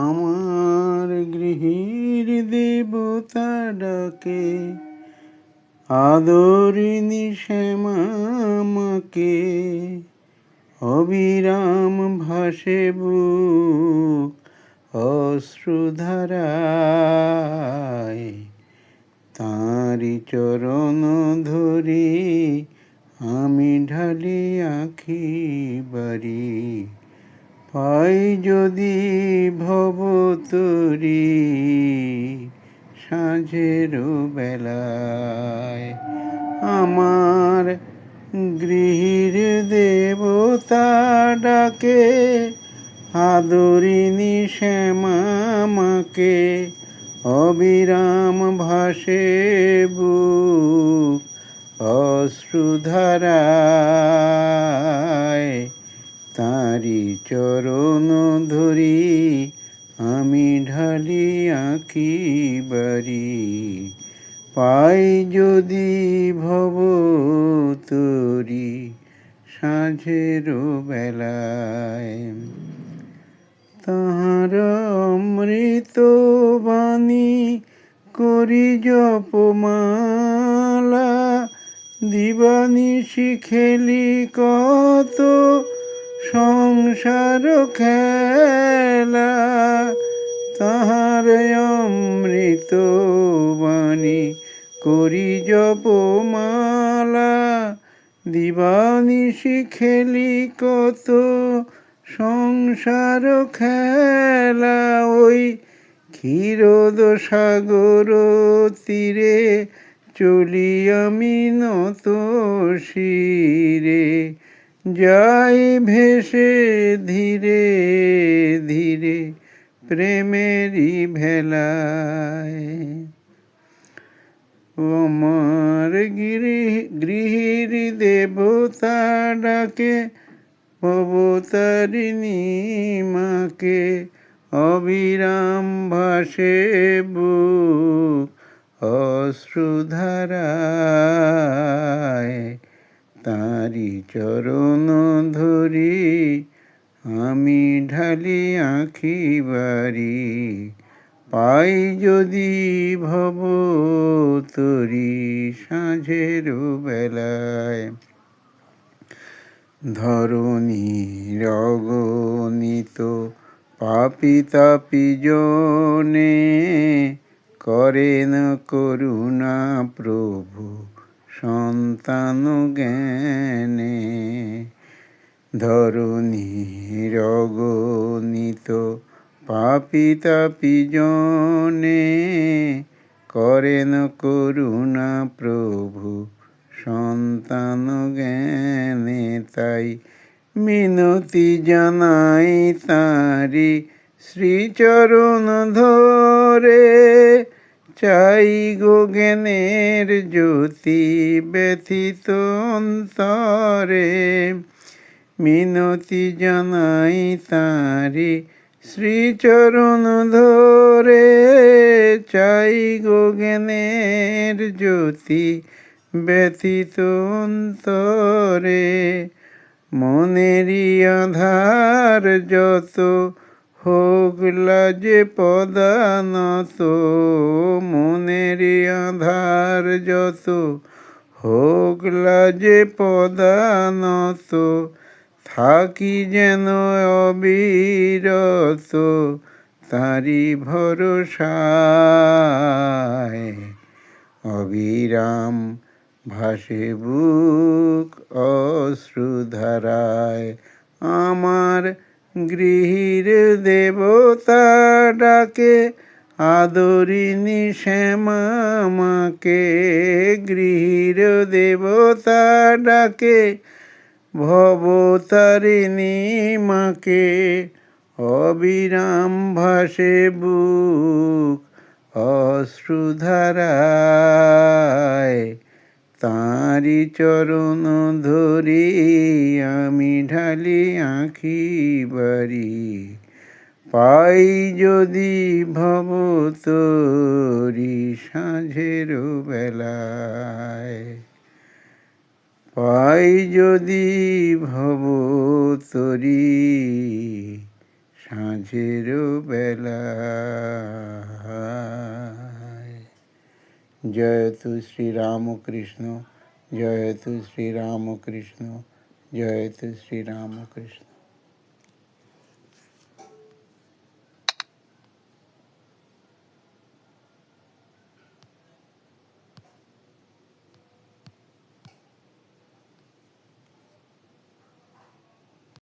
আমার গৃহীর দেবতা ডাকে আদরিণী শ্যামাকে অবিরাম ভাসে বুক অশ্রুধারায় তাঁরি চরণ ধরি আমি ঢালি আখি বাড়ি পাই যদি ভবতরি সাঁঝের বেলায়। আমার গৃহীর দেবতা ডাকে, আদরিণী শ্যামামাকে অবিরাম ভাসে বুক অশ্রুধারায়। তাঁরি চরণ ধরি, আমি ঢালি আঁকি বাড়ি। পাই যদি ভব তরি সাঁঝের বেলায়। তাহার অমৃত বাণী করি জপমালা দিবানিশি শিখেলি কত সংসার খেলা, তাহার অমৃত বাণী করি জপমালা দিবানিশি খেলি কত সংসার খেলা, ওই ক্ষীরদ সাগর তীরে চলি আমি নত শিরে। যাই ভেসে ধীরে ধীরে প্রেমেরই ভেলায়। আমার গৃহ গৃহীর দেবতা ডাকে, অবতারিণী মাকে, অবিরাম ভাসে বুক অশ্রুধারায়। তাঁরি চরণ ধরি, আমি ঢালি আঁখি বাড়ি। পাই যদি ভব তরি সাঁঝের বেলায়। ধরণী রগণিত পাপি তাপি জনে, করেন করুণা প্রভু সন্তান জ্ঞানে ধরণী রগণিত পাপি তাপি জনে করেন করুণা প্রভু সন্তান জ্ঞানে তাই মিনতি জানাই তারি শ্রীচরণ ধরে চাই গোগেনের জ্যোতি ব্যথিত অন্তরে। মিনতি জানাই তারি শ্রীচরণ ধরে। চাই গো জ্ঞানের জ্যোতি ব্যথিত অন্তরে। মনেরই আধার যত হোক লাজে পদানত মনেরই আধার যত হোক লাজে পদানত থাকি যেন অবিরত তারি ভরসায়। অবিরাম ভাসে বুক অশ্রুধারায়, আমার গৃহীর দেবতা ডাকে আদরিণী শ্যামামাকে গৃহীর দেবতা ডাকে ভবতারিণী মাকে। অবিরাম ভাসে বুক অশ্রুধারায়। তাঁরি চরণ ধরি আমি ঢালি আঁখি বাড়ি। পাই যদি ভব তরি সাঁঝের বেলায়। পাই যদি ভব তরি সাঁঝের বেলায়। जय तु श्री राम कृष्ण, जय तु श्री राम कृष्ण, जय तु श्री राम कृष्ण।